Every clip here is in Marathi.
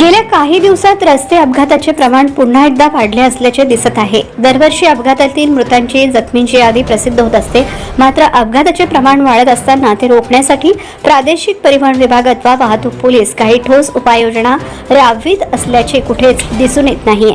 गेल्या काही दिवसात रस्ते अपघाताचे प्रमाण पुन्हा एकदा वाढले असल्याचे दिसत आहे. दरवर्षी अपघातातील मृतांची जखमींची यादी प्रसिद्ध होत असते. मात्र अपघाताचे प्रमाण वाढत असताना ते रोखण्यासाठी प्रादेशिक परिवहन विभाग अथवा वाहतूक पोलीस काही ठोस उपाययोजना राबवित असल्याचे कुठेच दिसून येत नाहीये.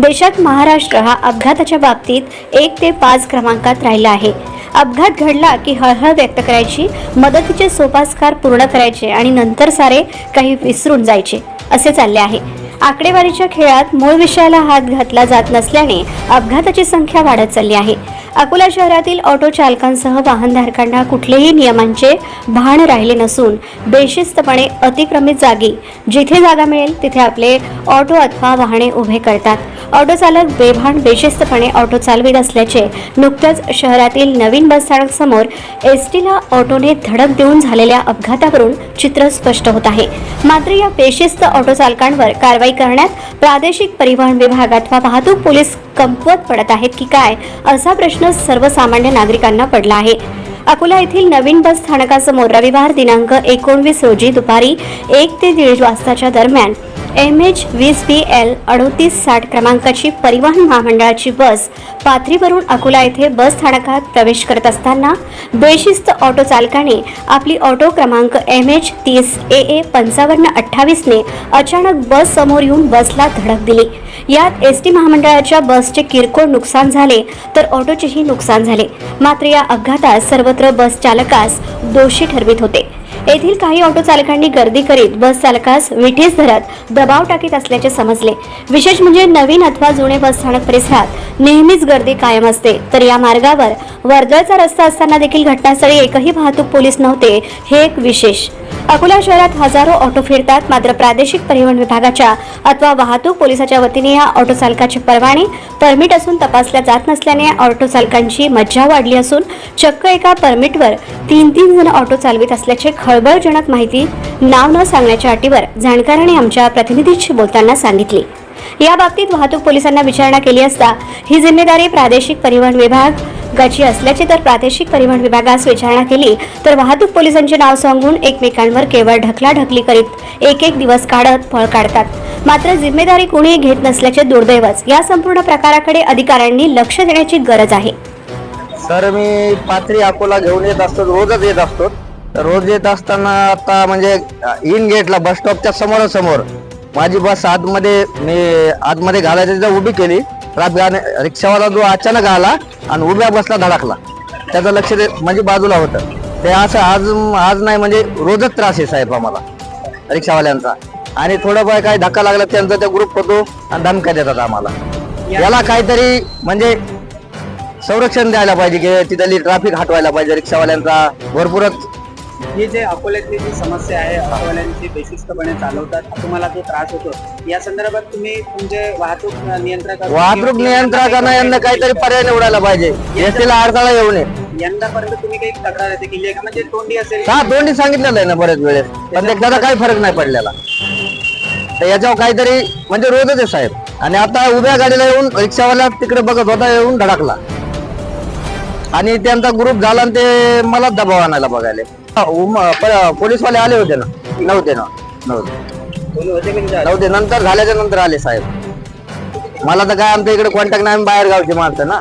देशात महाराष्ट्र हा अपघाताच्या बाबतीत एक ते पाच क्रमांकात राहिला आहे. अपघात घडला की हळहळ व्यक्त करायची मदतीचे सोपास्कार पूर्ण करायचे आणि नंतर सारे काही विसरून जायचे. असे चालले आहे. आकडेवारीच्या खेळात मूळ विषयाला हात घातला जात नसल्याने अपघाताची संख्या वाढत चालली आहे. अकोला शहरातील ऑटो चालकांसह वाहनधारकांना कुठलेही नियमांचे भान राहिले नसून बेशिस्तपणे अतिक्रमित जागी जिथे जागा मिळेल तिथे आपले ऑटो अथवा वाहने उभे करतात. ऑटो चालक बेभान बेशिस्तपणे ऑटो चालवित असल्याचे नुकत्याच शहरातील नवीन बसस्थानक समोर एस टीला ऑटोने धडक देऊन झालेल्या अपघातावरून चित्र स्पष्ट होत आहे. मात्र या बेशिस्त ऑटो चालकांवर कारवाई करण्यात प्रादेशिक परिवहन विभाग अथवा वाहतूक पोलीस कमकुवत पडत आहेत की काय असा प्रश्न सर्वसामान्य नागरिकांना पडला आहे. अकोला येथील नवीन बस स्थानकासमोर रविवार दिनांक एकोणवीस रोजी दुपारी एक ते दीड वाजताच्या दरम्यान एम एच वीस बी एल अडोतीस साठ क्रमांकाची परिवहन महामंडळाची बस पाथरीवरून अकोला येथे बस स्थानकात प्रवेश करत असताना बेशिस्त ऑटो चालकाने आपली ऑटो क्रमांक एम एच तीस ए ए पंचावन्न अठ्ठावीसने अचानक बस समोर येऊन बसला धडक दिली. यात एस टी महामंडळाच्या बसचे किरकोळ नुकसान झाले तर ऑटोचेही नुकसान झाले. मात्र या अपघातात सर्वत्र बस चालकास दोषी ठरवित होते. येथील काही ऑटो चालकांनी गर्दी करीत बस चालकास विठीस धरत दबाव टाकीत असल्याचे समजले. विशेष म्हणजे नवीन अथवा जुने बस स्थानक परिसरात नेहमीच गर्दी कायम असते. तर या मार्गावर वर्दळचा रस्ता असताना देखील घटनास्थळी एकही वाहतूक पोलीस नव्हते हे एक विशेष. अकोला शहरात हजारो ऑटो फिरतात मात्र प्रादेशिक परिवहन विभागाच्या अथवा वाहतूक पोलिसाच्या वतीने या ऑटो चालकाचे परवाने परमिट असून तपासल्या जात नसल्याने ऑटो चालकांची मज्जा वाढली असून चक्क एका परमिटवर तीन तीन जण ऑटो चालवित असल्याचे खळबळजनक माहिती नाव न सांगण्याच्या अटीवर जाणकारांनी आमच्या प्रतिनिधीशी बोलताना सांगितली. या बाबतीत वाहतूक पोलिसांना विचारणा केली असता ही जिम्मेदारी प्रादेशिक परिवहन विभागाची असल्याची तर प्रादेशिक परिवहन विभागास विचारणा केली तर वाहतूक पोलिसांचे नाव सांगून एकमेकांवर केवळ ढकलाढकली करीत एक एक दिवस काढत फळ काढतात. मात्र जिम्मेदारी कोणीही घेत नसल्याचे दुर्दैवच या संपूर्ण प्रकाराकडे अधिकाऱ्यांनी लक्ष देण्याची गरज आहे. सर मी पात्री अकोला घेऊन येत असतो रोजच येत असतो. रोज येत असताना आता म्हणजे इन गेटला बस स्टॉपच्या समोरासमोर माझी बस आतमध्ये मी आतमध्ये घालायची तिथं उभी केली. रातगाने रिक्षावाला जो अचानक आला आणि उभ्या बसला धडकला. त्याचं लक्ष दे म्हणजे बाजूला होतं. ते असं आज आज नाही म्हणजे रोजच त्रास आहे साहेब आम्हाला रिक्षावाल्यांचा. आणि थोडंफार काही धक्का लागला त्यांचा त्या ग्रुप होतो आणि धमक्या देतात आम्हाला. याला काहीतरी म्हणजे संरक्षण द्यायला पाहिजे की तिथली ट्रॅफिक हटवायला पाहिजे रिक्षावाल्यांचा. भरपूरच ही जे अकोल्यातली जी समस्या आहे अकोल्यांची बेशिस्तपणे चालवतात तुम्हाला जो त्रास होतो. या संदर्भात तुम्ही तुमचे वाहतूक नियंत्रक वाहतूक नियंत्रकांना यांना काहीतरी पर्याय निवडायला पाहिजे. एसटीला अडथळा येऊ नये. यंदापर्यंत तुम्ही काही तक्रार येते केली आहे का? म्हणजे तोंडी असेल हा सांगितलेलं आहे ना बरेच वेळेस. पण त्याचा काही फरक नाही पडलेला. तर याच्यावर काहीतरी म्हणजे रोजच आहे साहेब. आणि आता उभ्या गाडीला येऊन रिक्षावाला तिकडे बघत होता येऊन धडकला. आणि त्यांचा ग्रुप झाला आणि ते मला दबाव आणायला बघायला. पोलीसवाले आले होते ना. नव्हते ना नव्हते. नव्हते नंतर झाल्याच्यानंतर आले साहेब. मला तर काय आमच्या इकडे कॉन्टॅक्ट नाही बाहेर गावचे माणसं ना.